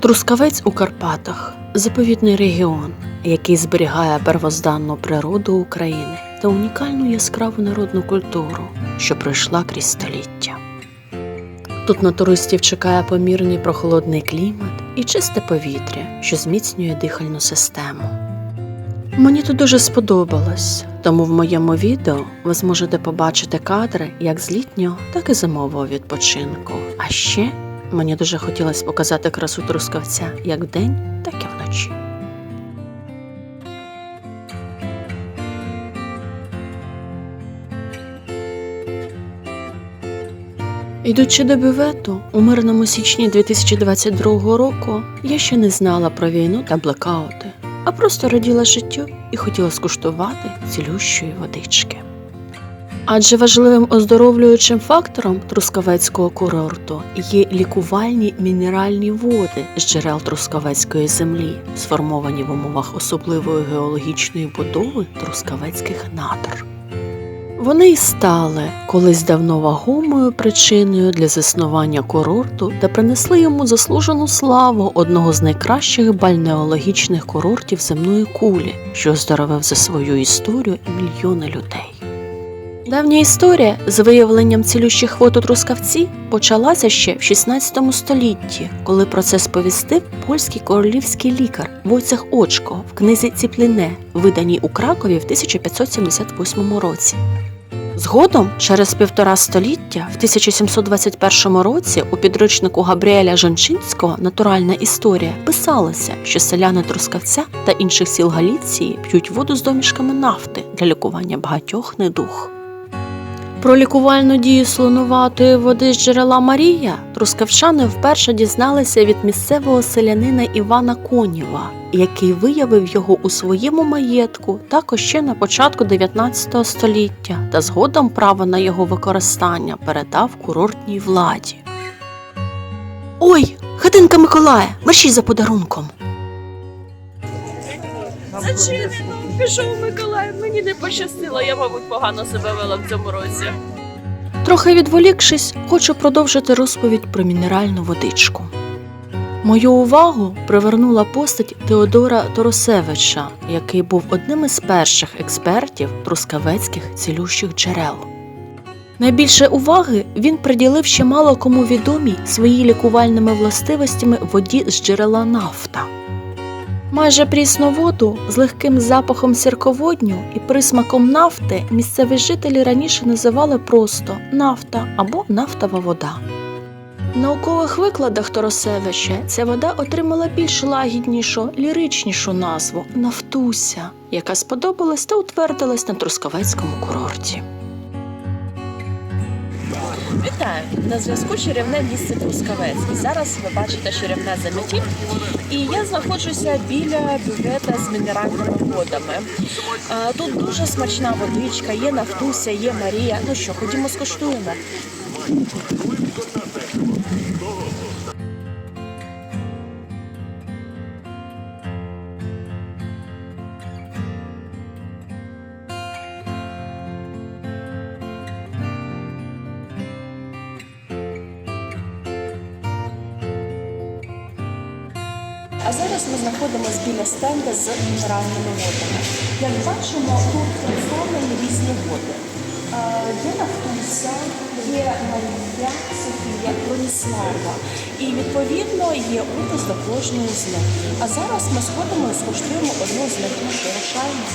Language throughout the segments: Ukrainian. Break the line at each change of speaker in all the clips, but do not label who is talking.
Трускавець у Карпатах заповідний регіон, який зберігає первозданну природу України та унікальну яскраву народну культуру, що пройшла крізь століття. Тут на туристів чекає помірний прохолодний клімат і чисте повітря, що зміцнює дихальну систему. Мені тут дуже сподобалось, тому в моєму відео ви зможете побачити кадри як з літнього, так і зимового відпочинку. А ще мені дуже хотілося показати красу трускавця як вдень, так і вночі. Йдучи до бювету у мирному січні 2022 року, я ще не знала про війну та блекаути, а просто раділа життю і хотіла скуштувати цілющої водички. Адже важливим оздоровлюючим фактором трускавецького курорту є лікувальні мінеральні води з джерел трускавецької землі, сформовані в умовах особливої геологічної будови трускавецьких надр. Вони й стали колись давно вагомою причиною для заснування курорту та принесли йому заслужену славу одного з найкращих бальнеологічних курортів земної кулі, що оздоровив за свою історію мільйони людей. Давня історія з виявленням цілющих вод у Трускавці почалася ще в 16 столітті, коли про це сповістив польський королівський лікар Войцех Очко в книзі Ціпліне, виданій у Кракові в 1578 році. Згодом, через півтора століття, в 1721 році у підручнику Габріеля Жончинського Натуральна історія писалося, що селяни Трускавця та інших сіл Галіції п'ють воду з домішками нафти для лікування багатьох недуг. Про лікувальну дію слонуватої води з джерела Марія трускавчани вперше дізналися від місцевого селянина Івана Конєва, який виявив його у своєму маєтку також ще на початку 19 століття та згодом право на його використання передав курортній владі. Ой, хатинка Миколая, мерщій за подарунком.
Зачинено, пішов Миколай, мені не пощастило, я, мабуть, погано себе вела в цьому році.
Трохи відволікшись, хочу продовжити розповідь про мінеральну водичку. Мою увагу привернула постать Теодора Торосевича, який був одним із перших експертів трускавецьких цілющих джерел. Найбільше уваги він приділив ще мало кому відомій своїй лікувальними властивостями воді з джерела нафта. Майже прісну воду з легким запахом сірководню і присмаком нафти місцеві жителі раніше називали просто нафта або нафтова вода. В наукових викладах Торосевича ця вода отримала більш лагіднішу, ліричнішу назву Нафтуся, яка сподобалась та утвердилась на Трускавецькому курорті.
Вітаю! На зв'язку чарівне місце Трускавець. І зараз ви бачите чарівне заметіль. І я знаходжуся біля бювета з мінеральними водами. Тут дуже смачна водичка, є Нафтуся, є Марія. Ну що, ходімо скуштуємо. А зараз ми знаходимося біля стенда з мінеральними водами. Як бачимо, тут представлені різні води. Є Нафтуся, є Марія, Софія, Броніслава. І відповідно є опис до кожної з них. А зараз ми сходимо і скуштуємо одну з них. Вирушаємо.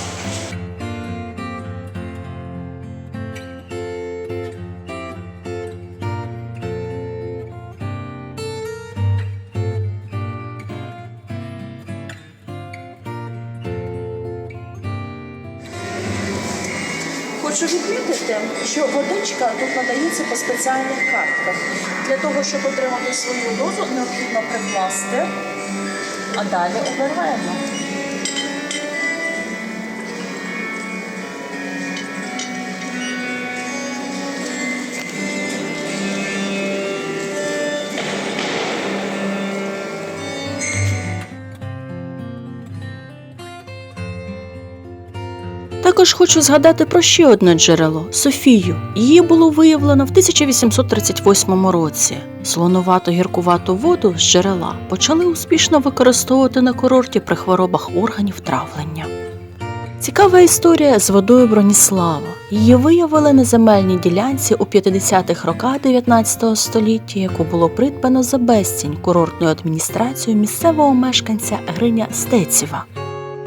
Хочу відмітити, що водичка тут надається по спеціальних картках. Для того, щоб отримати свою дозу, необхідно прикласти, а далі обираємо.
Також хочу згадати про ще одне джерело Софію. Її було виявлено в 1838 році. Слонувато гіркувату воду з джерела почали успішно використовувати на курорті при хворобах органів травлення. Цікава історія з водою Броніслава. Її виявили на земельній ділянці у 50-х роках 19 століття, яку було придбано за безцінь курортною адміністрацією місцевого мешканця Гриня Стеціва.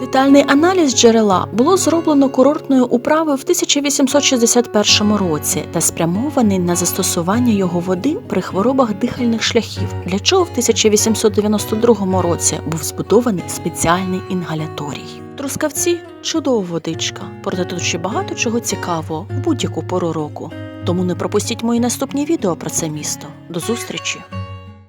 Детальний аналіз джерела було зроблено курортною управою в 1861 році та спрямований на застосування його води при хворобах дихальних шляхів, для чого в 1892 році був збудований спеціальний інгаляторій. Трускавці чудова водичка, проте тут ще багато чого цікавого в будь-яку пору року. Тому не пропустіть мої наступні відео про це місто. До зустрічі!